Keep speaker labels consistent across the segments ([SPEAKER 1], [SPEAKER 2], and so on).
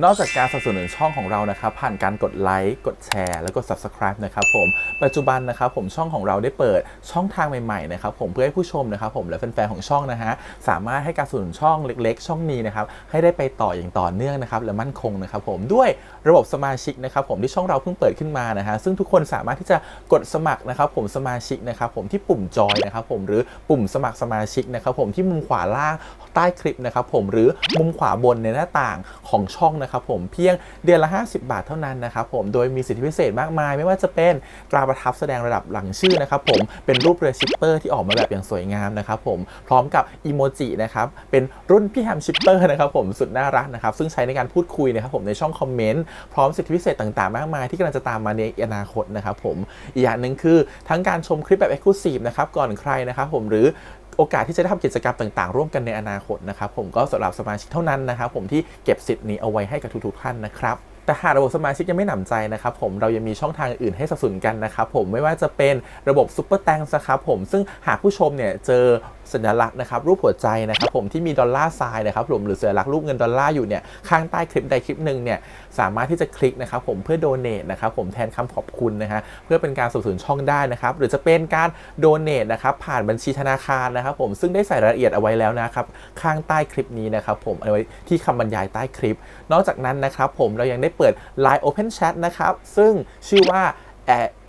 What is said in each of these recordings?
[SPEAKER 1] นอกจากการสนับสนุนช่องของเรานะครับผ่านการกดไลค์กดแชร์แล้วก็ subscribe นะครับผมปัจจุบันนะครับผมช่องของเราได้เปิดช่องทางใหม่ๆนะครับผมเพื่อให้ผู้ชมนะครับผมและแฟนๆของช่องนะฮะสามารถให้การสนับสนุนช่องเล็กๆ ช่องนี้นะครับให้ได้ไปต่ออย่างต่อเนื่องนะครับและมั่นคงนะครับผมด้วยระบบสมาชิกนะครับผมที่ช่องเราเพิ่งเปิดขึ้นมานะฮะซึ่งทุกคนสามารถที่จะกดสมัครนะครับผมสมาชิกนะครับผมที่ปุ่มจอยนะครับผมหรือปุ่มสมัครสมาชิกนะครับผมที่มุมขวาล่างใต้คลิปนะครับผมหรือมุมขวาบนในหน้าต่างของช่องนะครับผมเพียงเดือนละ 50 บาทเท่านั้นนะครับผมโดยมีสิทธิพิเศษมากมาย ไม่ว่าจะเป็นตราประทับแสดงระดับหลังชื่อนะครับผมเป็นรูปเรือชิปเปอร์ที่ออกมาแบบอย่างสวยงามนะครับผมพร้อมกับอีโมจินะครับเป็นรุ่นพี่แฮมชิปเปอร์นะครับผมสุดน่ารักนะครับซึ่งใช้ในการพูดคุยนะครับผมในช่องคอมเมนต์พร้อมสิทธิพิเศษต่างๆ มากมายที่กำลังจะตามมาในอนาคตนะครับผมอีกอย่างหนึ่งคือทั้งการชมคลิปแบบ Exclusive นะครับก่อนใครนะครับผมหรือ โอกาสที่จะได้ทำกิจกรรมต่างๆ ร่วมกันในอนาคตนะครับผมก็สำหรับสมาชิกเท่านั้นนะครับผมที่เก็บสิทธิ์นี้เอาไว้ให้กับทุกๆท่านนะครับแต่หากระบบสมาชิกยังไม่หนำใจนะครับผมเรายังมีช่องทางอื่นให้สนับสนุนกันนะครับผมไม่ว่าจะเป็นระบบซุปเปอร์แตงนะครับผมซึ่งหากผู้ชมเนี่ยเจอสัญลักษณ์นะครับรูปหัวใจนะครับผมที่มีดอลลาร์ทรายนะครับผมหรือสัญลักษณ์รูปเงินดอลลาร์อยู่เนี่ยข้างใต้คลิปใดคลิปหนึ่งเนี่ยสามารถที่จะคลิกนะครับผมเพื่อโดเน a นะครับผมแทนคำขอบคุณนะฮะเพื่อเป็นการสนับสนุนช่องได้นะครับหรือจะเป็นการโดเน a นะครับผ่านบัญชีธนาคารนะครับผมซึ่งได้ใส่รายละเอียดเอาไว้แล้วนะครับข้างใต้คลิปนี้นะครับผมเอาไว้ที่คำบรรยายใต้คลิป นอกจากนั้นนะครับผมเรายังได้เปิด Line Open Chat นะครับซึ่งชื่อว่า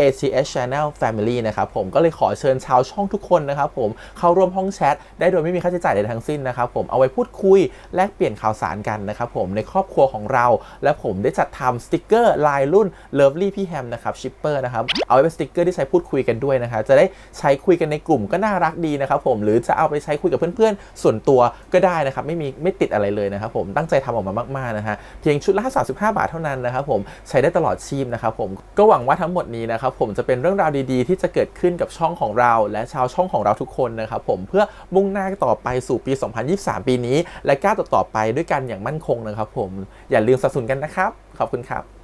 [SPEAKER 1] ACS Channel Family นะครับผมก็เลยขอเชิญชาวช่องทุกคนนะครับผมเข้าร่วมห้องแชทได้โดยไม่มีค่าใช้จ่ายใดทั้งสิ้นนะครับผมเอาไว้พูดคุยแลกเปลี่ยนข่าวสารกันนะครับผมในครอบครัวของเรา และผมได้จัดทำสติกเกอร์ลายรุ่น Lovely พี่แฮมนะครับชิปเปอร์นะครับเอาไว้เป็นสติกเกอร์ที่ใช้พูดคุยกันด้วยนะครับจะได้ใช้คุยกันในกลุ่มก็น่ารักดีนะครับผมหรือจะเอาไปใช้คุยกับเพื่อนๆ ส่วนตัวก็ได้นะครับไม่มีไม่ติดอะไรเลยนะครับผมตั้งใจทำออกมามากๆนะฮะเพียงชุดละ35 บาทเท่านั้นนะครับผมใช้ได้ตลอดชีพนะครับผมก็หวังว่าทั้งหมดนี้นะครับผมจะเป็นเรื่องราวดีๆ ที่จะเกิดขึ้นกับช่องของเรา และชาวช่องของเราทุกคนนะครับผมเพื่อมุ่งหน้าต่อไปสู่ปี 2023 ปีนี้ และก้าวต่อๆไปด้วยกันอย่างมั่นคงนะครับผมอย่าลืมสนับสนุนกันนะครับ ขอบคุณครับ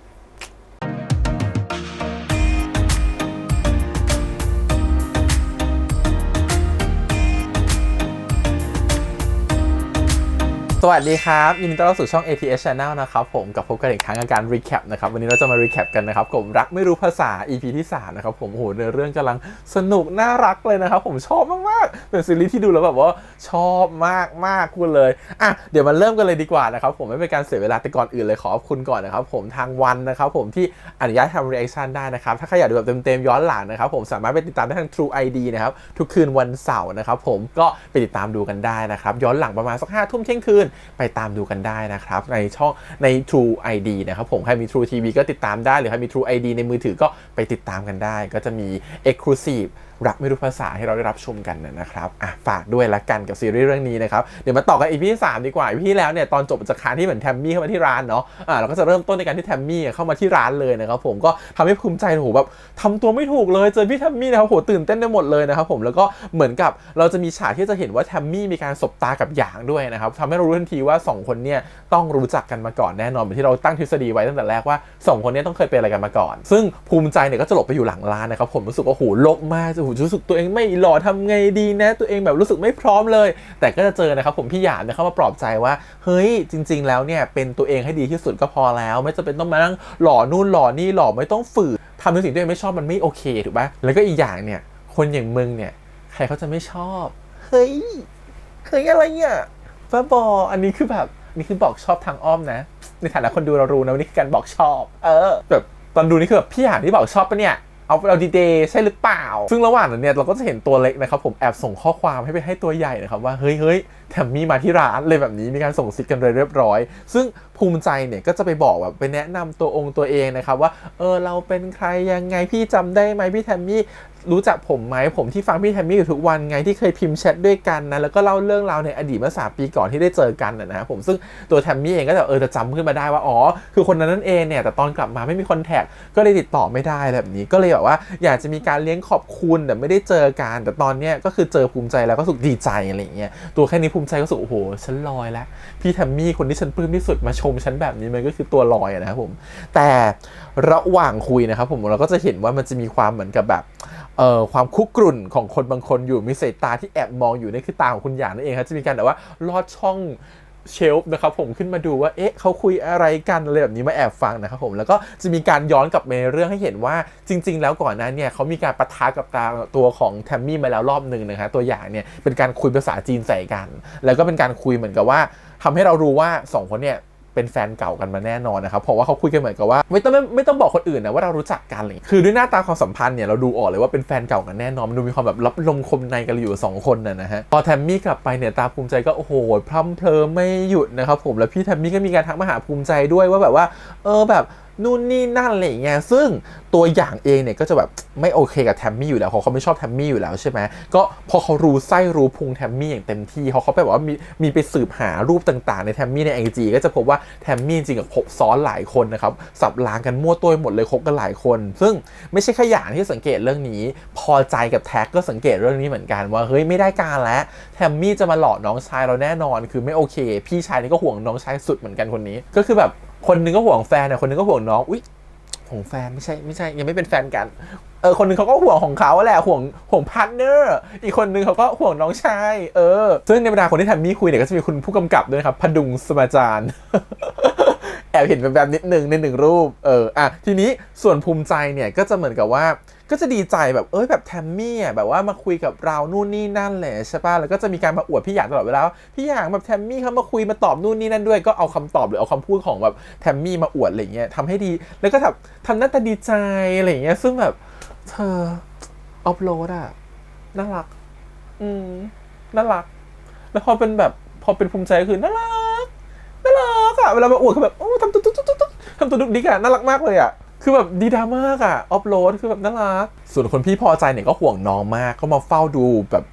[SPEAKER 1] สวัสดีครับยินดีต้อนรับสู่ช่อง ATS Channel นะครับผมกับพบกันอีกครั้งกับการ recap นะครับวันนี้เราจะมา recap กันนะครับผมรักไม่รู้ภาษา EP ที่3นะครับผมโอ้โหเนื้อเรื่องกำลังสนุกน่ารักเลยนะครับผมชอบมากๆเป็นซีรีส์ที่ดูแล้วแบบว่าชอบมากมากคุณเลยอะเดี๋ยวมาเริ่มกันเลยดีกว่านะครับผมไม่เป็นการเสียเวลาแต่ก่อนอื่นเลยขอขอบคุณก่อนนะครับผมทางวันนะครับผมที่อนุญาตทำ reaction ได้นะครับถ้าใครอยากดูแบบเต็มๆย้อนหลังนะครับผมสามารถไปติดตามได้ทาง True ID นะครับทุกคืนวันเสาร์นะครับผมก็ไปติดตามดูกันได้นะครับย้อนหลังประมาณสักห้าทุ่มเที่ยงคืนไปตามดูกันได้นะครับ ในช่องใน True ID นะครับผมใครมี True TV ก็ติดตามได้หรือใครมี True ID ในมือถือก็ไปติดตามกันได้ ก็จะมี Exclusive รักไม่รู้ภาษาให้เราได้รับชมกันนะครับอะฝากด้วยละกันกับซีรีส์เรื่องนี้นะครับ เดี๋ยวมาต่อกันอีพีที่3ดีกว่าอีพีที่แล้วเนี่ยตอนจบจะค้างที่เหมือนแทมมี่เข้ามาที่ร้านเนาะอะเราก็จะเริ่มต้นในการที่แทมมี่เข้ามาที่ร้านเลยนะครับผมก็ทำให้ภูมิใจโหแบบทำตัวไม่ถูกเลยเจอพี่แทมมี่นะครับโหตื่นเต้นได้หมดเลยนะครับผมแล้วก็เหมือนกับเราจะมีฉากที่จะเห็นว่าแทมมี่มีการสบตากับหยางด้วยนะครับทำให้เรารู้ทันทีว่าสองคนเนี่ยต้องรู้จักกันมาก่อนแน่นอนเหมือนที่เราตั้งทฤษฎีไว้ตั้งแต่แรกว่าสองคนเนี้ต้องเคยเป็นอะไรกันมาก่อน ซึ่งภูมิใจเนี่ยก็จะหลบไปอยู่หลังร้านนะครับผมรู้สึกว่าโหโลกมากโหรู้สึกตัวเองไม่หล่อทำไงดีนะ ตัวเองแบบรู้สึกไม่พร้อมเลย แต่ก็จะเจอนะครับผมพี่หยามเนี่ยเข้ามาปลอบใจว่าเฮ้ยจริง ๆ แล้วเนี่ยเป็นตัวเองให้ดีที่สุดก็พอแล้ว ไม่จำเป็นต้องมานั่งหล่อนู่นหล่อนี่หล่อไม่ต้องฝืนทำในสิ่งที่ตัวเองไม่ชอบมันไม่โอเคถูกปะแล้วก็อีกอย่างเนี่ยคนอย่างมึงเนี่ยใครเขาจะไม่ชอบเฮ้ยเฮ้ยอะไรเนี่ยบ้าบออันนี้คือแบบนี่คือบอกชอบทางอ้อมนะ ในฐานะคนดูเรารู้นะว่านี่คือการบอกชอบ เออแบบตอนดูนี่คือแบบพี่หานที่บอกชอบปะเนี่ย เอาเอาดีเดย์ใช่หรือเปล่า ซึ่งระหว่างนั้นเนี่ยเราก็จะเห็นตัวเล็กนะครับผมแอบส่งข้อความให้ไปให้ตัวใหญ่นะครับว่าเฮ้ยเฮ้ยแถมมีมาที่ร้านเลยแบบนี้มีการส่งซิกกันเลยเรียบร้อย ซึ่งภูมิใจเนี่ยก็จะไปบอกแบบไปแนะนำตัวองค์ตัวเองนะครับว่าเออเราเป็นใครยังไงพี่จำได้ไหมพี่แทมมี่ รู้จักผมไหมผมที่ฟังพี่แทมมี่อยู่ทุกวันไงที่เคยพิมพ์แชทด้วยกันนะแล้วก็เล่าเรื่องราวในอดีตเมื่อสามปีก่อนที่ได้เจอกันนะนะครับผมซึ่งตัวแทมมี่เองก็จะเออจะจำขึ้นมาได้ว่าอ๋อคือคนนั้นนั่นเองเนี่ยแต่ตอนกลับมาไม่มีคอนแทคก็เลยติดต่อไม่ได้แบบนี้ก็เลยแบบว่าอยากจะมีการเลี้ยงขอบคุณแต่ไม่ได้เจอกันแต่ตอนเนี้ยก็คือเจอภูมิใจแล้วก็สุขดีใจอะไรอย่างเงี้ยตัวแค่นี้ภูมิใจก็สุขโอ้โหฉันลอยแล้วพี่แทมมี่คนที่ฉันปลื้มที่สุดมาชมฉันแบบนี้มันก็คือตัวลอยนะครับผมแต่ระหว่างคุยนะครับผมเราก็จะเห็นว่ามันจะมีความเหมือนกับแบบเอ่อความคุกรุ่นของคนบางคนอยู่มีสายตาที่แอบมองอยู่นี่คือตาของคุณหยางนั่นเองครับจะมีการแบบว่าลอดช่องเชลฟ์นะครับผมขึ้นมาดูว่าเอ๊ะเขาคุยอะไรกันอะไรแบบนี้มาแอบฟังนะครับผมแล้วก็จะมีการย้อนกลับไปในเรื่องให้เห็นว่าจริง ๆ แล้วก่อนหนั้นเนี่ยเขามีการปะทะกับตาตัวของแทมมี่มาแล้วรอบหนึ่งนะคะตัวอย่างเนี่ยเป็นการคุยภาษาจีนใส่กัน แล้วก็เป็นการคุยเหมือนกับว่าทำให้เรารู้ว่าสองคนเนี่ย เป็นแฟนเก่ากันมาแน่นอนนะครับเพราะว่าเขาคุยกันเหมือนกับว่าไม่ต้องไม่ไม่ต้องบอกคนอื่นนะว่าเรารู้จักกันเลยคือด้วยหน้าตาความสัมพันธ์เนี่ยเราดูออกเลยว่าเป็นแฟนเก่ากันแน่นอนมันดูมีความแบบรับลมคมในกันอยู่สองคนนะนะฮะพอแทมมี่กลับไปเนี่ยตาภูมิใจก็โอ้โหพร่ำเพลอไม่หยุดนะครับผมแล้วพี่แทมมี่ก็มีการทักมาหาภูมิใจด้วยว่าแบบว่า เออแบบ นู่นนี่นั่นอะไรอย่างเงี้ยซึ่งตัวอย่างเองเนี่ยก็จะแบบไม่โอเคกับแทมมี่อยู่แล้วเพราะเขาไม่ชอบแทมมี่อยู่แล้วใช่ไหมก็พอเขารู้ไส้รู้พุงแทมมี่อย่างเต็มที่เขาเขาไปบอกว่ามีมีไปสืบหารูปต่างๆ ในแทมมี่ในไอจีก็จะพบว่าแทมมี่จริงๆกับคบซ้อนหลายคนนะครับสับล้างกันมั่วตัวหมดเลยคบกันหลายคน ซึ่งไม่ใช่แค่อย่างที่สังเกตเรื่องนี้ พอใจกับแท็กก็สังเกตเรื่องนี้เหมือนกันว่าเฮ้ยไม่ได้การแล้วแทมมี่จะมาหลอกน้องชายเราแน่นอน คือไม่โอเค พี่ชายนี่ก็ห่วงน้องชายสุดเหมือนกันคนนี้ ก็คือแบบ คนหนึงก็ห่วงแฟนนะคนหนึงก็ห่วงน้อง อุ้ยห่วงแฟนไม่ใช่ไม่ใช่ ยังไม่เป็นแฟนกัน เออคนหนึงเขาก็ห่วงของเขาแหละห่วงห่วงพาร์ทเนอร์ อีกคนหนึงเขาก็ห่วงน้องชาย เออ ซึ่งในบรรดาคนที่ทำมี่คุยเนี่ยก็จะมีคุณผู้กำกับด้วยครับ พดุงสมาจาร์แอบเห็นแบบนิดนึงในหนึ่งรูป เออ อะ ทีนี้ส่วนภูมิใจเนี่ยก็จะเหมือนกับว่า ก็จะดีใจแบบเอ้ยแบบแทมมี่อะแบบว่ามาคุยกับเรานู่นนี่นั่นแหละใช่ป่ะแล้วก็จะมีการมาอวดพี่หยางตลอดเวลาว่าพี่หยางแบบแทมมี่เขามาคุยมาตอบนู่นนี่นั่นด้วย ก็เอาคำตอบหรือเอาคำพูดของแบบแทมมี่มาอวดอะไรเงี้ยทำให้ดีแล้วก็ทำทำหน้าตาดีใจอะไรเงี้ยซึ่งแบบเธออัพโหลดอะน่ารัก อืมน่ารัก แล้วพอเป็นแบบพอเป็นภูมิใจก็คือน่ารักน่ารักอะเวลามาอวดคือแบบโอ้ทำตุ๊ดตุ๊ดตุ๊ดตุ๊ดทำตัวดุกดิกอะน่ารักมากเลยอะ คือแบบดีดามากอะออฟโหลดคือแบบน่ารัก ส่วนคนพี่พอใจเนี่ยก็ห่วงน้องมากก็มาเฝ้าดูแบบ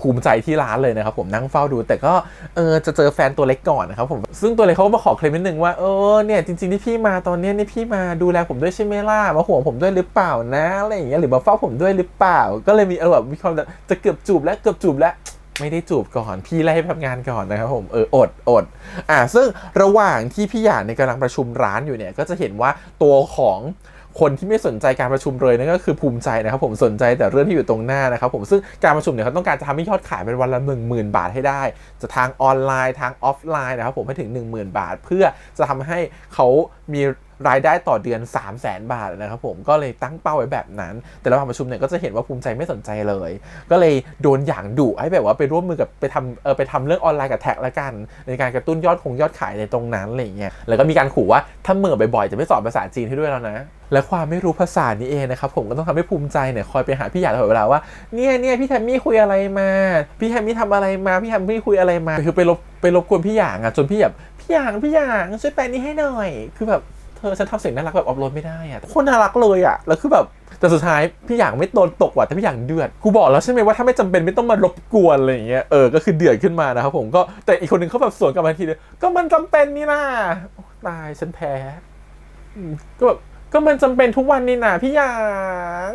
[SPEAKER 1] ภูมิใจที่ร้านเลยนะครับผมนั่งเฝ้าดู แต่ก็เออจะเจอแฟนตัวเล็กก่อนนะครับผมซึ่งตัวเล็กเขาก็มาขอเคลมนิดนึงว่าเออเนี่ยจริงๆที่พี่มาตอนเนี้ยนี่พี่มาดูแลผมด้วยใช่ไหมล่ะมาห่วงผมด้วยหรือเปล่านะอะไรอย่างเงี้ยหรือมาเฝ้าผมด้วยหรือเปล่า ก็เลยมีเออแบบมีความจะเกือบจูบแล้วเกือบจูบแล้ว ไม่ได้จูบก่อนพี่ไล่ให้ทำงานก่อนนะครับผมเอออดอดอะซึ่งระหว่างที่พี่หยาดในกำลังประชุมร้านอยู่เนี่ยก็จะเห็นว่าตัวของคนที่ไม่สนใจการประชุมเลยนั่นก็คือภูมิใจนะครับผมสนใจแต่เรื่องที่อยู่ตรงหน้านะครับผมซึ่งการประชุมเนี่ยเขาต้องการจะทำให้ยอดขายเป็นวันละ 1 0,000 บาทให้ได้ จะทางออนไลน์ทางออฟไลน์นะครับผมให้ถึง 10,000 บาท เพื่อจะทำให้เขามี รายได้ต่อเดือน 3 0 0 0 0 0บาทนะครับผมก็เลยตั้งเป้าไว้แบบนั้น แต่ระหว่างประชุมเนี่ยก็จะเห็นว่าภูมิใจไม่สนใจเลย ก็เลยโดนอย่างดุให้แบบว่าไปร่วมมือกับไปทำเออไปทำเรื่องออนไลน์กับแท็กละกัน ในการกระตุ้นยอดคงยอดขายในตรงนั้นอะไรเงี้ยแล้วก็มีการขู่ว่าถ้าเมื่อบ่อยๆจะไม่สอนภาษาจีนให้ด้วยแล้วนะและความไม่รู้ภาษานี้เองนะครับผมก็ต้องทำให้ภูมิใจเนี่ยคอยไปหาพี่หยาดตลอดเวลาว่าเนี่ยเนี่ยพี่แทมมี่คุยอะไรมา พี่แทมมี่ทำอะไรมาพี่แทมมี่คุยอะไรมาคือไปรบไปรบกวนพี่หยางอะจนพี่แบบพี่หยางพี่หยางช่วยแปลนี้ให้หน่อย คือแบบ ธอฉันทำเสียงน่ารักแบบออฟโหลดไม่ได้อะโคนน่ารักเลยอะแล้วคือแบบแต่สุดท้ายพี่หยางไม่โดนตกว่ะแต่พี่หยางเดือดกูบอกแล้วใช่ไหมว่าถ้าไม่จำเป็นไม่ต้องมารบกวนอะไรอย่างเงี้ยเออก็คือเดือดขึ้นมานะครับผมก็แต่อีกคนหนึ่งเขาแบบสวนกลับมาทีเดียวก็มันจำเป็นนี่นะตายฉันแพ้ก็แบบก็มันจำเป็นทุกวันนี่นะพี่หยาง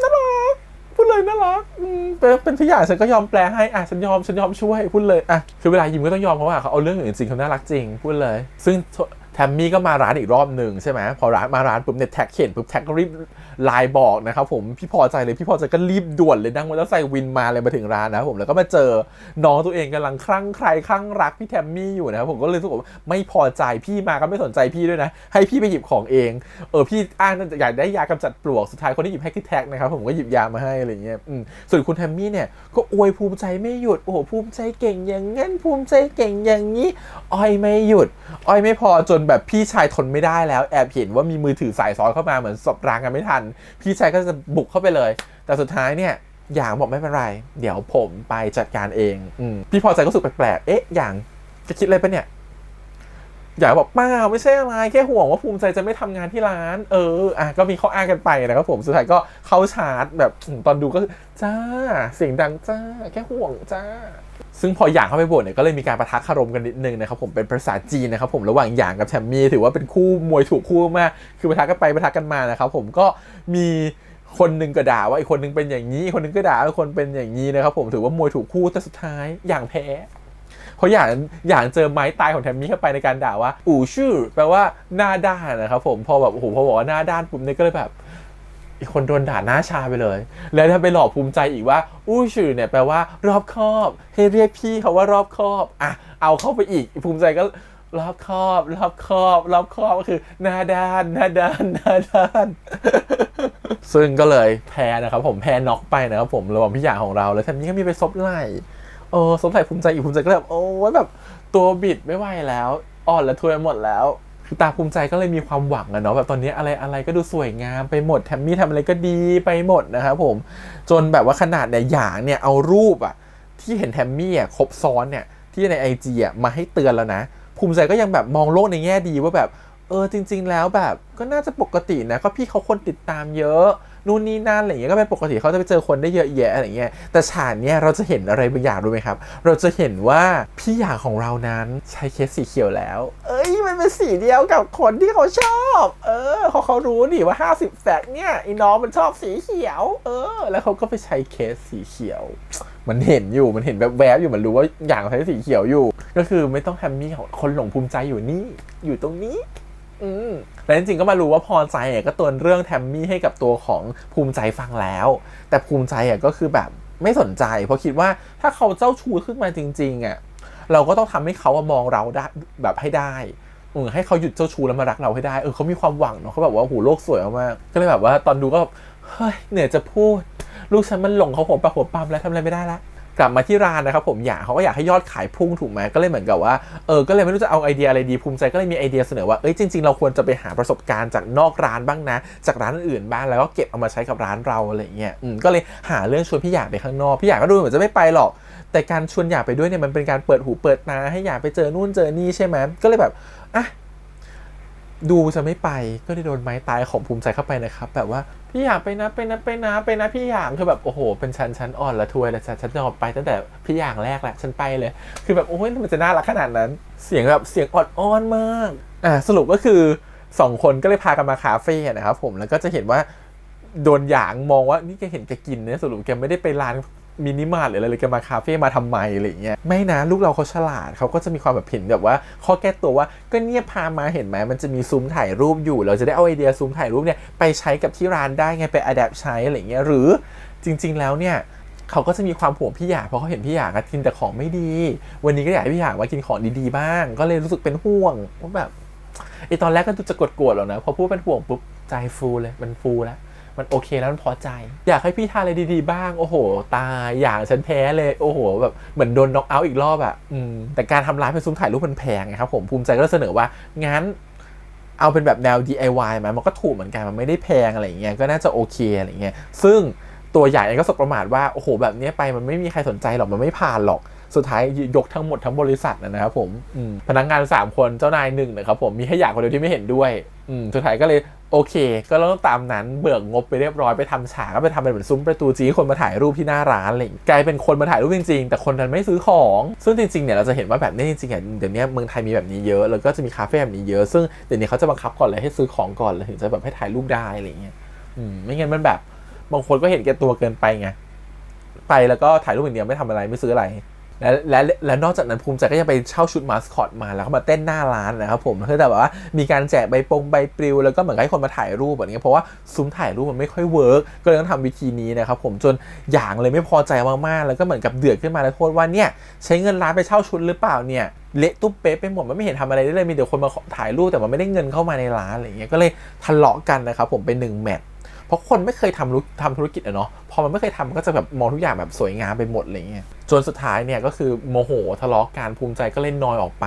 [SPEAKER 1] น่ารักพูดเลยน่ารักเป็นพี่หยางฉันก็ยอมแปลให้อะฉันยอมฉันยอมช่วยพูดเลยอะคือเวลายิ้มก็ต้องยอมเพราะว่าเขาเอาเรื่องอื่นจริงเขาน่ารักจริงพูดเลย ซึ่ง แทมมี่ก็มาร้านอีกรอบหนึ่งใช่ไหมพอร้านมาร้านปุ๊บเนี่ยแท็กเขียนปุ๊บแท็กก็รีบไลน์บอกนะครับผมพี่พอใจเลยพี่พอใจก็รีบด่วนเลยนั่งมอเตอร์ไซค์วินมาเลยมาถึงร้านนะครับผมแล้วก็มาเจอน้องตัวเองกำลังคลั่งใครคลั่งรักพี่แทมมี่อยู่นะครับผมก็เลยรู้สึกว่าไม่พอใจพี่มาก็ไม่สนใจพี่ด้วยนะ ให้พี่ไปหยิบของเองเออพี่อ้างอยากได้ยากำจัดปลวกสุดท้ายคนที่หยิบให้คือแท็กนะครับผมก็หยิบยามาให้อะไรเงี้ยอืมส่วนคุณแทมมี่เนี่ยก็อวยภูมิใจไม่หยุดโอ้โหภูมิใจเก่งอย่างงั้นภูมิใจเก่งอย่างนี้อ้อยไม่หยุดอ้อยไม่พอจนแบบพี่ชายทนไม่ได้แล้วแอบเห็นว่ามีมือถือสายซ้อนเข้ามาเหมือนสบรางกันไม่ทัน พี่ชายก็จะบุกเข้าไปเลย แต่สุดท้ายเนี่ยอย่างบอกไม่เป็นไร เดี๋ยวผมไปจัดการเองอพี่พอใจก็รู้สึกแปลกๆเอ๊ะอย่างจะคิดอะไรปะเนี่ยอยากบอกปล่าไม่ใช่อะไรแค่ห่วงว่าภูมิใจจะไม่ทำงานที่ร้าน เอออะก็มีข้ออ้างกันไปนะครับผมสุดท้ายก็เข้าชาร์จแบบตอนดูก็จ้าเสียงดังจ้า แค่ห่วงจ้า ซึ่งพอหยางเข้าไปบวชเนี่ยก็เลยมีการประทะคารมกันนิดนึงนะครับผมเป็นภาษาจีนนะครับผมระหว่างหยางกับแชมมี่ถือว่าเป็นคู่มวยถูกคู่มากคือประทะกันไปประทะกันมานะครับผมก็มีคนหนึ่งก็ด่าว่าอีกคนหนึงเป็นอย่างนี้อีคนหนึงก็ด่าว่าคนเป็นอย่างนี้นะครับผมถือว่ามวยถูกคู่แต่สุดท้ายหยางแพ้เพราะอย่างอย่างเจอไม้ตายของแทมมี่เข้าไปในการด่าว่า อู่ชื่อ แปลว่าหน้าด้านนะครับผมพอแบบโอ้โหพอบอกว่าหน้าด้านปุ๊บเนี่ยก็เลยแบบ อีกคนโดนด่าหน้าชาไปเลย แล้วถ้าไปหลอกภูมิใจอีกว่า อู้ชื่อเนี่ยแปลว่ารอบคอบ ให้เรียกพี่เขาว่ารอบคอบอะเอาเข้าไปอีกภูมิใจก็รอบคอบ รอบคอบ รอบคอบก็คือหน้าด้านหน้าด้านหน้าด้านซึ่งก็เลยแพ้นะครับผมแพ้น็อกไปนะครับผมระหว่างพี่หยาของเราแล้วแถมนี้ก็มีไปซบไหล่เออซบไหล่ภูมิใจอีกภูมิใจก็แบบโอ้ยแบบตัวบิดไม่ไหวแล้ว อ่อนและทวยหมดแล้ว คือตาภูมิใจก็เลยมีความหวังอะเนาะแบบตอนนี้อะไรอะไรก็ดูสวยงามไปหมดแถมมี่ทำอะไรก็ดีไปหมดนะครับผม จนแบบว่าขนาดเนี่ยหยางเนี่ยเอารูปอะที่เห็นแทมมี่อะครบซ้อนเนี่ยที่ในไอจีอะมาให้เตือนแล้วนะ ภูมิใจก็ยังแบบมองโลกในแง่ดีว่าแบบเออจริง ๆ แล้วแบบก็น่าจะปกตินะก็พี่เขาคนติดตามเยอะ นู่นนี่นั่นอะไรอย่างเงี้ยก็เป็นปกติเขาจะไปเจอคนได้เยอะแยะอะไรเงี้ยแต่ฉากเนี้ยเราจะเห็นอะไรบางอย่างรู้ไหมครับ เราจะเห็นว่าพี่อย่างของเรานั้นใช้เคสสีเขียวแล้ว เอ้ยมันเป็นสีเดียวกับคนที่เขาชอบ เออเขาเขารู้นี่ว่า 50แฟกเนี่ยไอ้น้องมันชอบสีเขียว เออ แล้วเขาก็ไปใช้เคสสีเขียว มันเห็นอยู่มันเห็นแบบแวบๆอยู่มันรู้ว่าอย่างใช้สีเขียวอยู่ ก็คือไม่ต้องแฮมมี่ของคนหลงภูมิใจอยู่นี่อยู่ตรงนี้ แล้วจริงๆก็มารู้ว่าพรใจเนี่ยก็ตวนเรื่องแทมมี่ให้กับตัวของภูมิใจฟังแล้ว แต่ภูมิใจอะก็คือแบบไม่สนใจ เพราะคิดว่าถ้าเขาเจ้าชู้ขึ้นมาจริงๆอะเราก็ต้องทำให้เขามองเราได้แบบให้ได้เออให้เขาหยุดเจ้าชู้แล้วมารักเราให้ได้เออเขามีความหวังเนาะเขาแบบว่าโอ้โหโลกสวยมากก็เลยแบบว่าตอนดูก็เฮ้ยเหนื่อยจะพูด ลูกฉันมันหลงเขาหัวปะหัวปั๊มแล้วทำอะไรไม่ได้ละ กลับมาที่ร้านนะครับผมอยากเขาก็อยากให้ยอดขายพุ่งถูกไหมก็เลยเหมือนกับว่าเออก็เลยไม่รู้จะเอาไอเดียอะไรดีภูมิใจก็เลยมีไอเดียเสนอว่าเอ้ยจริงๆเราควรจะไปหาประสบการณ์จากนอกร้านบ้างนะ จากร้านอื่นบ้างแล้วก็เก็บเอามาใช้กับร้านเราอะไรเงี้ยอืมก็เลยหาเรื่องชวนพี่อยาไปข้างนอกพี่อยาก็ดูเหมือนจะไม่ไปหรอก แต่การชวนอยาไปด้วยเนี่ยมันเป็นการเปิดหูเปิดตาให้อยาไปเจอนู่นเจอนี่ใช่ไหมก็เลยแบบอะ ดูจะไม่ไปก็ได้โดนไม้ตายของภูมิใจเข้าไปนะครับ แบบว่าพี่อยากไปนะไปนะไปนะไปนะพี่อยากคือแบบโอ้โหเป็นชั้นชั้นอ่อนละทวยละชั้นชั้นยอมไปตั้งแต่พี่อยากแรกแหละฉันไปเลย คือแบบโอ้ยมันจะน่ารักขนาดนั้น เสียงแบบเสียงอ่อนอ้อนมากอ่าสรุปก็คือสองคนก็เลยพากันมาคาเฟ่นะครับผมแล้วก็จะเห็นว่าโดนหยางมองว่านี่แกเห็นแกกินเนี่ยสรุปแกไม่ได้ไปร้าน มินิมาร์ทหรืออะไรเลยแกมาคาเฟ่มาทำไมอะไรเงี้ยไม่นะลูกเราเขาฉลาดเขาก็จะมีความแบบเห็นแบบว่าข้อแก้ตัวว่าก็เนี่ยพามาเห็นไหมมันจะมีซุ้มถ่ายรูปอยู่ เราจะได้เอาไอเดียซุ้มถ่ายรูปเนี่ยไปใช้กับที่ร้านได้ไงไปอัดแอปใช้อะไรเงี้ยหรือจริง ๆ แล้วเนี่ยเขาก็จะมีความห่วงพี่หยาเพราะเขาเห็นพี่หยากินแต่ของไม่ดี วันนี้ก็อยากให้พี่หยางมากินของดีๆบ้าง ก็เลยรู้สึกเป็นห่วงว่าแบบไอตอนแรกก็จะกดๆแล้วนะพอพูดเป็นห่วงปุ๊บใจฟูเลยมันฟูแล้ว มันโอเคแล้วมันพอใจ อยากให้พี่ทานอะไรดีๆบ้าง โอ้โห ตายอย่างฉันแพ้เลยโอ้โหแบบเหมือนโดนน็อกเอาท์อีกรอบอะอืมแต่การทำร้านเป็นซุ้มถ่ายรูปมันแพงไงครับผมภูมิใจก็เสนอว่างั้นเอาเป็นแบบแนว DIY ไหมมันก็ถูกเหมือนกันมันไม่ได้แพงอะไรอย่างเงี้ยก็น่าจะโอเคอะไรอย่างเงี้ยซึ่งตัวใหญ่เองก็สบประมาทว่าโอ้โหแบบนี้ไปมันไม่มีใครสนใจหรอกมันไม่ผ่านหรอกสุดท้ายยกทั้งหมดทั้งบริษัทนะครับผมมพนักงาน 3 คนเจ้านายหนึ่งนะครับผมมีแค่อยากคนเดียวที่ไม่เห็นด้วยสุดท้ายก็เลย โอเค ก็ต้องตามนั้นเบิกงบไปเรียบร้อยไปทำฉากก็ไปทำเป็นเหมือนซุ้มประตูจีคนมาถ่ายรูปที่หน้าร้านอะไรอย่างเงี้ยกลายเป็นคนมาถ่ายรูปจริงๆ แต่คนนั้นไม่ซื้อของ ซึ่งจริงๆเนี่ยเราจะเห็นว่าแบบนี้จริงๆอะเดี๋ยวนี้เมืองไทยมีแบบนี้เยอะ แล้วก็จะมีคาเฟ่แบบนี้เยอะ ซึ่งเดี๋ยวนี้เขาจะบังคับก่อนเลยให้ซื้อของก่อนเลยถึงจะแบบให้ถ่ายรูปได้อะไรเงี้ยอืมไม่งั้นมันแบบบางคนก็เห็นแก่ตัวเกินไปไงไปแล้วก็ถ่ายรูปอย่างเดียวไม่ทำอะไรไม่ซื้ออะไร และและและนอกจากนั้นภูมิใจก็ยังไปเช่าชุดมาสคอตมาแล้วก็มาเต้นหน้าร้านนะครับผมเพื่อแต่แบบว่ามีการแจกใบปงใบปลิว แล้วก็เหมือนกับให้คนมาถ่ายรูปแบบนี้เพราะว่าซุ้มถ่ายรูปมันไม่ค่อยเวิร์กก็เลยต้องทำวิธีนี้นะครับผมจนอย่างเลยไม่พอใจมากๆ แล้วก็เหมือนกับเดือดขึ้นมาแล้วโทษว่าเนี่ยใช้เงินร้านไปเช่าชุดหรือเปล่าเนี่ยเละตุ๊บเป๊ะไปหมดมันไม่เห็นทำอะไรได้เลยมีแต่คนมาถ่ายรูปแต่มันไม่ได้เงินเข้ามาในร้านอะไรอย่างเงี้ยก็เลยทะเลาะกันนะครับผมเป็นหนึ่งแมตช์เพราะคนไม่เคยทำทำธุรกิจอะเนาะพอมันไม่เคยทำมันก็จะแบบมองทุกอย่างแบบสวยงามไปหมดอะไรเงี้ย จนสุดท้ายเนี่ยก็คือโมโหทะเลาะกันภูมิใจก็เล่นนอยออกไป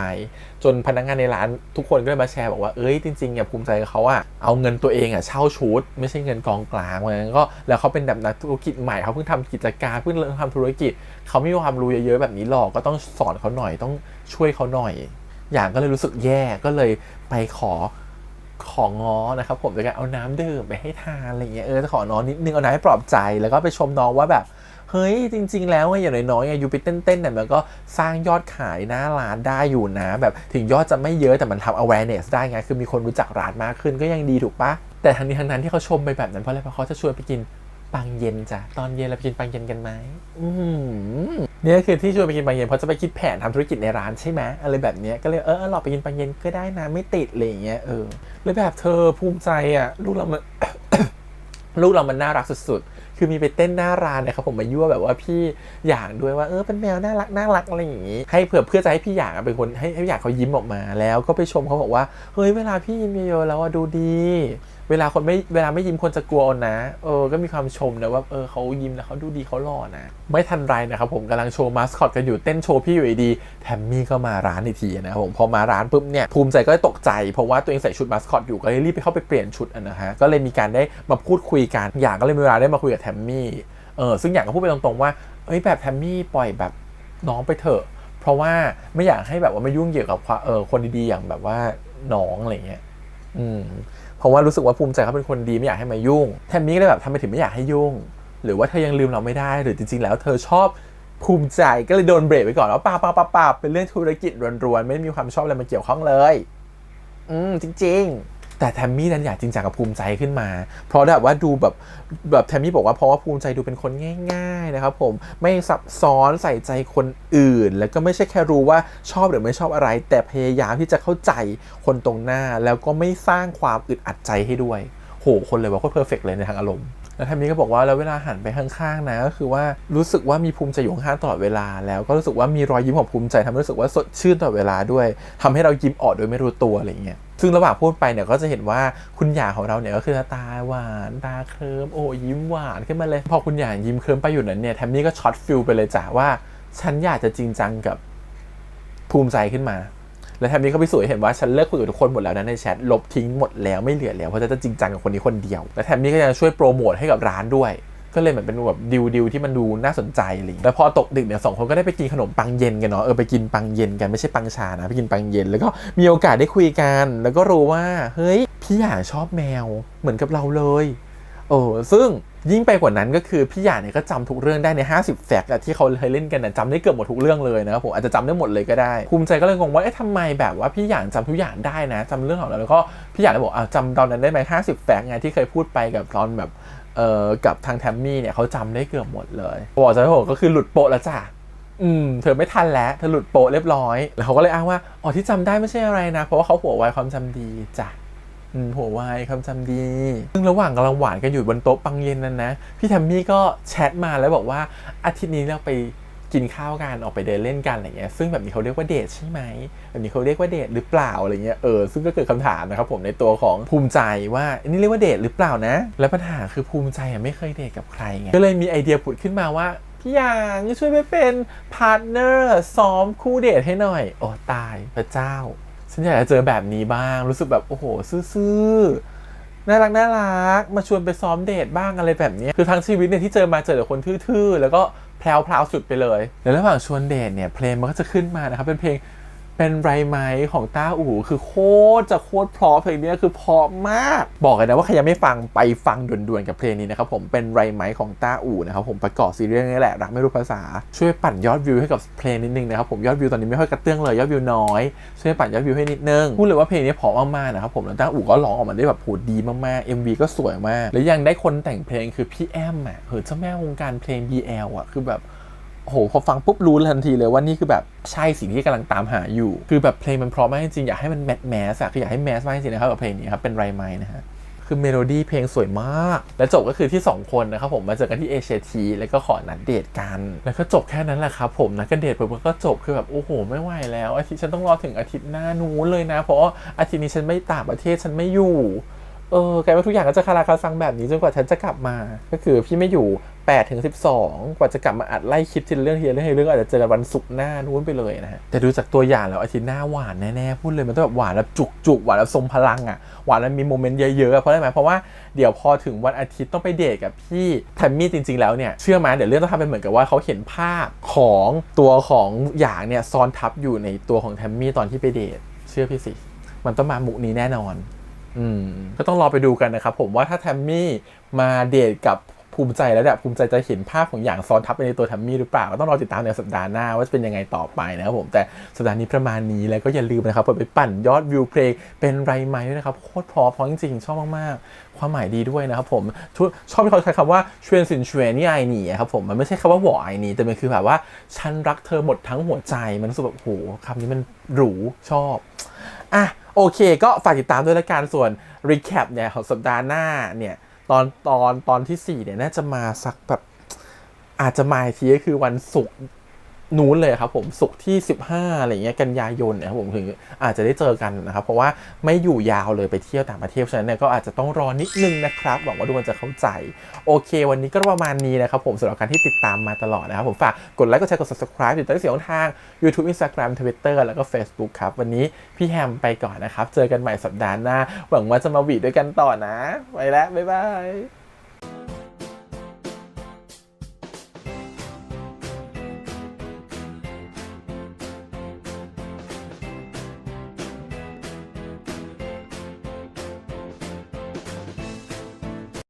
[SPEAKER 1] จนพนักงานในร้านทุกคนก็เลยมาแชร์บอกว่าเอ้ยจริงๆเนี่ยภูมิใจเขาอะเอาเงินตัวเองอะเช่าชุด ไม่ใช่เงินกองกลางเลยก็แล้วเขาเป็นแบบนักธุรกิจใหม่เขาเพิ่งทำกิจการเพิ่งเริ่มทำธุรกิจเขาไม่มีความรู้เยอะๆแบบนี้หรอกก็ต้องสอนเขาหน่อยต้องช่วยเขาหน่อย อย่างก็เลยรู้สึกแย่ก็เลยไปขอของ้อนะครับผมโดยการเอาน้ำดื่มไปให้ทานอะไรเงี้ยเออจะขอน้องนิดนึงเอาน้ำให้ปลอบใจแล้วก็ไปชมน้องว่าแบบ เฮ้ยจริง ๆ แล้วไงอย่างน้อยๆไงอยู่ไปเต้นๆเนี่ยมันก็สร้างยอดขายหน้าร้านได้อยู่นะ แบบถึงยอดจะไม่เยอะแต่มันทำ awareness ได้ไง คือมีคนรู้จักร้านมากขึ้นก็ยังดีถูกปะแต่ทั้งนี้ทั้งนั้นที่เขาชมไปแบบนั้นเพราะอะไรเพราะเขาจะชวนไปกินปังเย็นจ้ะตอนเย็นเราไปกินปังเย็นกันไหมอืมเนี่ยคือที่ชวนไปกินปังเย็นเพราะจะไปคิดแผนทำธุรกิจในร้านใช่ไหมอะไรแบบเนี้ยก็เลยเออเราไปกินปังเย็นก็ได้นะไม่ติดอะไรอย่างเงี้ยเออเลยแบบเธอภูมิใจอะลูกเรามันลูกเรามันน่ารักสุดๆ คือมีไปเต้นหน้าร้านนะครับผมมายั่วแบบว่าพี่อยากด้วยว่าเออเป็นแมวน่ารักน่ารักอะไรอย่างนี้ให้เผื่อเพื่อจะให้พี่อยากเป็นคนให้ให้อยากเขายิ้มออกมาแล้วก็ไปชมเขาบอกว่าเฮ้ยเวลาพี่ยิ้มเยอะๆแล้วอะดูดี เวลาคนไม่เวลาไม่ยิ้มคนจะกลัวนะเออก็มีความชมนะว่าเออเขายิ้มแล้วเขาดูดีเขาหล่อนะ ไม่ทันไรนะครับผมกำลังโชว์มาสคอตกันอยู่เต้นโชว์พี่อยู่ดีแทมมี่ก็มาร้านอีกทีนะครับผมพอมาร้านปุ๊บเนี่ยภูมิใจก็ตกใจเพราะว่าตัวเองใส่ชุดมาสคอตอยู่ก็เลยรีบไปเข้าไปเปลี่ยนชุดนะฮะก็เลยมีการได้มาพูดคุยกันอย่างก็เลยมีเวลาได้มาคุยกับทมมี่เออซึ่งอยางก็พูดไปตรงๆว่าเอ้ยแบบแทมมี่ปล่อยแบบน้องไปเถอะ เพราะว่าไม่อยากให้แบบว่าไม่ยุ่งเกี่ยวกับคเออคนดีๆอย่างแบบว่าน้องอะไรเงี้ยอืมเพราะว่ารู้สึกว่าภูมิใจเขาเป็นคนดีไม่อยากให้มายุ่งแทมมี่ก็เลยแบบทำไมถึงไม่อยากให้ยุ่ง หรือว่าเธอยังลืมเราไม่ได้ หรือจริง ๆ แล้วเธอชอบภูมิใจก็เลยโดนเบรกไปก่อนว่าป่าป่าป่าป่าเป็นเรื่องธุรกิจรวนๆไม่มีความชอบอะไรมาเกี่ยวข้องเลย อืมจริง ๆ แต่แทมมี่นั้นอยากจริงจังกับภูมิใจขึ้นมา เพราะแบบว่าดูแบบแบบแทมมี่บอกว่าเพราะว่าภูมิใจดูเป็นคนง่าย ๆนะครับผมไม่ซับซ้อนใส่ใจคนอื่น แล้วก็ไม่ใช่แค่รู้ว่าชอบหรือไม่ชอบอะไร แต่พยายามที่จะเข้าใจคนตรงหน้า แล้วก็ไม่สร้างความอึดอัดใจให้ด้วยโหคนเลยว่าโคตรเพอร์เฟกเลยในทางอารมณ์แล้วแทมมี่ก็บอกว่าแล้วเวลาหันไปข้างๆนะก็คือว่ารู้สึกว่ามีภูมิใจอยู่ข้างตลอดเวลา แล้วก็รู้สึกว่ามีรอยยิ้มของภูมิใจทำให้รู้สึกว่าสดชื่นตลอดเวลาด้วยทำให้เรายิ้มออกโดยไม่รู้ตัวอะไรเงี้ย ซึ่งระหว่างพูดไปเนี่ยก็จะเห็นว่าคุณหยาของเราเนี่ยก็คือตาหวานตาเคลิมโอ้ยิ้มหวานขึ้นมาเลย พอคุณหยายิ้มเคลิมไปอยู่นั้นเนี่ยแทมมี่ก็ช็อตฟิลไปเลยจ้ะว่าฉันอยากจะจริงจังกับภูมิใจขึ้นมา แล้วแทมมี่ก็พิสูจน์เห็นว่าฉันเลิกคุยกับทุกคนหมดแล้วนะในแชทลบทิ้งหมดแล้วไม่เหลือแล้วเพราะจะจริงจังกับคนนี้คนเดียว และแทมมี่ก็ยังช่วยโปรโมทให้กับร้านด้วย ก็เลยเหมือนเป็นแบบดิวดิวที่มันดูน่าสนใจอะไรอย่างเลยแล้วพอตกดึกเนี่ยสองคนก็ได้ไปกินขนมปังเย็นกันเนาะเออไปกินปังเย็นกันไม่ใช่ปังชานะไปกินปังเย็น แล้วก็มีโอกาสได้คุยกัน แล้วก็รู้ว่าเฮ้ยพี่หยาชอบแมวเหมือนกับเราเลยเออซึ่งยิ่งไปกว่านั้นก็คือพี่หยาเนี่ยก็จำทุกเรื่องได้ใน 50 แฟกต์ที่เขาเคยเล่นกันนะจำได้เกือบหมดทุกเรื่องเลยนะครับผมอาจจะจำได้หมดเลยก็ได้ภูมิใจก็เลยงงว่าเอ๊ะทำไมแบบว่าพี่หยางจำทุกอย่างได้นะจำเรื่องของเราแล้วก็พี่หยางเลยบอกอ่าจำตอนนั้นได้ไหม50แฟกต์ไงที่เคยพูดไปกับตอนแบบ เอ่อกับทางแทมมี่เนี่ยเขาจำได้เกือบหมดเลยบอกจะให้ผมก็คือหลุดโปะแล้วจ้ะอืมเธอไม่ทันแล้วเธอหลุดโปะเรียบร้อย แล้วเขาก็เลยอ้างว่าอ๋อที่จำได้ไม่ใช่อะไรนะ เพราะว่าเขาหัวไวความจำดีจ้ะอืมหัวไวความจำดี ซึ่งระหว่างกำลังหวานกันอยู่บนโต๊ะปังเย็นนั้นนะ พี่แทมมี่ก็แชทมาแล้วบอกว่าอาทิตย์นี้เราไป กินข้าวกันออกไปเดินเล่นกันอะไรเงี้ยซึ่งแบบนี้เขาเรียกว่าเดทใช่ไหมแบบนี้เขาเรียกว่าเดทหรือเปล่าอะไรเงี้ยเออซึ่งก็เกิดคำถามนะครับผมในตัวของภูมิใจว่าอันนี่เรียกว่าเดทหรือเปล่านะ และปัญหาคือภูมิใจไม่เคยเดทกับใครไงก็เลยมีไอเดียผุดขึ้นมาว่าพี่หยางช่วยไปเป็นพาร์ทเนอร์ซ้อมคู่เดทให้หน่อย โอ้ตายพระเจ้าฉันอยากจะเจอแบบนี้บ้างรู้สึกแบบโอ้โหซื่อๆน่ารักน่ารักมาชวนไปซ้อมเดทบ้างอะไรแบบนี้คือทั้งชีวิตเนี่ยที่เจอมาเจอแต่คนทื่อๆ แล้วก็ พรวพราวสุดไปเลย แล้วระหว่างชวนเดทเนี่ยเพลงมันก็จะขึ้นมานะครับเป็นเพลง เป็นไรไหมของต้าอู่คือโคตรจะโคตรเพราะเพลงนี้คือเพราะมาก บอกเลยนะว่าใครยังไม่ฟังไปฟังด่วนๆกับเพลงนี้นะครับผมเป็นไรไหมของต้าอู่นะครับผมประกอบซีรีส์นี้แหละรักไม่รู้ภาษาช่วยปั่นยอดวิวให้กับเพลงนิดนึงนะครับผมยอดวิวตอนนี้ไม่ค่อยกระเตื้องเลยยอดวิวน้อยช่วยปั่นยอดวิวให้นิดนึงพูดเลยว่าเพลงนี้เพราะมากๆนะครับผมแล้วต้าอู่ก็ร้องออกมาได้แบบโหดีมากๆ MV ก็สวยมาก แล้วยังได้คนแต่งเพลงคือพี่แอมอะเฮ้ยเจ้าแม่วงการเพลง BL อะคือแบบ โอ้โหพอฟังปุ๊บรู้ทันทีเลยว่านี่คือแบบใช่สิ่งที่กำลังตามหาอยู่ คือแบบเพลงมันเพราะมากจริงอยากให้มันแมสแมสอะคืออยากให้แมสมากจริงนะครับกับเพลงนี้ครับเป็นไรไมนะฮะคือเมโลดี้เพลงสวยมาก และจบก็คือที่ 2 คนนะครับผมมาเจอกันที่เอเชียทีแล้วก็ขอนัดเดทกัน แล้วก็จบแค่นั้นแหละครับผมนัดกันเดทปุ๊บก็จบคือแบบ โอ้โห ไม่ไหวแล้วอาทิตย์ฉันต้องรอถึงอาทิตย์หน้านู้นเลยนะ เพราะว่าอาทิตย์นี้ฉันไม่ต่างประเทศฉันไม่อยู่ เออกลายเป็นทุกอย่างก็จะคาราคาซังแบบนี้จนกว่าฉันจะกลับมา ก็คือพี่ไม่อยู่8ถึง12กว่าจะกลับมาอัดไล่คลิปทีละเรื่องทีละเรื่องทีละเรื่องอาจจะเจอกันวันศุกร์หน้านู้นไปเลยนะฮะแต่ดูจากตัวอย่างแล้วอาทิตย์หน้าหวานแน่ๆพูดเลยมันต้องแบบหวานแบบจุกจุกๆหวานแบบทรงพลังอะหวานแล้วมีโมเมนต์เยอะๆอะเพราะอะไรไหมเพราะว่าเดี๋ยวพอถึงวันอาทิตย์ต้องไปเดทกับพี่แทมมี่จริง ๆแล้วเนี่ยเชื่อไหมเดี๋ยวเรื่องต้องทำเป็นเหมือนกับว่าเขาเห็นภาพของตัวของหยางเนี่ยซ้อนทับอยู่ในตัวของแทมมี่ตอนที่ไปเดทเชื่อพี่สิมันต้องมามุกนี้แน่นอน ก็ต้องรอไปดูกันนะครับผมว่าถ้าแทมมี่มาเดทกับภูมิใจแล้วเนี่ยภูมิใจจะเห็นภาพของอย่างซ้อนทับไปในตัวแทมมี่หรือเปล่า ก็ต้องรอติดตามในสัปดาห์หน้าว่าจะเป็นยังไงต่อไปนะครับผมแต่สัปดาห์นี้ประมาณนี้แล้วก็อย่าลืมนะครับไปปั่นยอดวิวเพลงเป็นไรไหมด้วยนะครับโคตรพราะเพราะจริงๆ ชอบมากๆ ความหมายดีด้วยนะครับผมชชอบที่เขาใช้คำว่าเชวนสินเชวนนี่ไอหนีครับผมมันไม่ใช่คำว่าหวอไอหนีแต่มันคือแบบว่าฉันรักเธอหมดทั้งหัวใจมันรู้สึกแบบโหคำนี้มันหรูชอบ อะโอเค ก็ฝากติดตามด้วยละกันส่วนรีแคปเนี่ยของสัปดาห์หน้าเนี่ยตอนตอนตอนที่สี่เนี่ย น่าจะมาสักแบบอาจจะมาทีก็คือวันศุกร์ นู้นเลยครับผมศุกที่ 15อะไรเงี้ยกันยายนนี่ยครับผมถึงอาจจะได้เจอกันนะครับ เพราะว่าไม่อยู่ยาวเลยไปเที่ยวต่างประเทศฉะนั้นเนี่ยก็อาจจะต้องรอนิดนึงนะครับหวังว่าทุกคนจะเข้าใจ โอเค วันนี้ก็ประมาณนี้นะครับผมสำหรับการที่ติดตามมาตลอดนะครับ ผมฝากกดไลค์กดแชร์กด subscribe ติดตามเสียงทาง YouTube Instagram Twitter แล้วก็ Facebook ครับ วันนี้พี่แฮมไปก่อนนะครับ เจอกันใหม่สัปดาห์หน้า หวังว่าจะมาบีดด้วยกันต่อนะไปแล้วบ๊ายบาย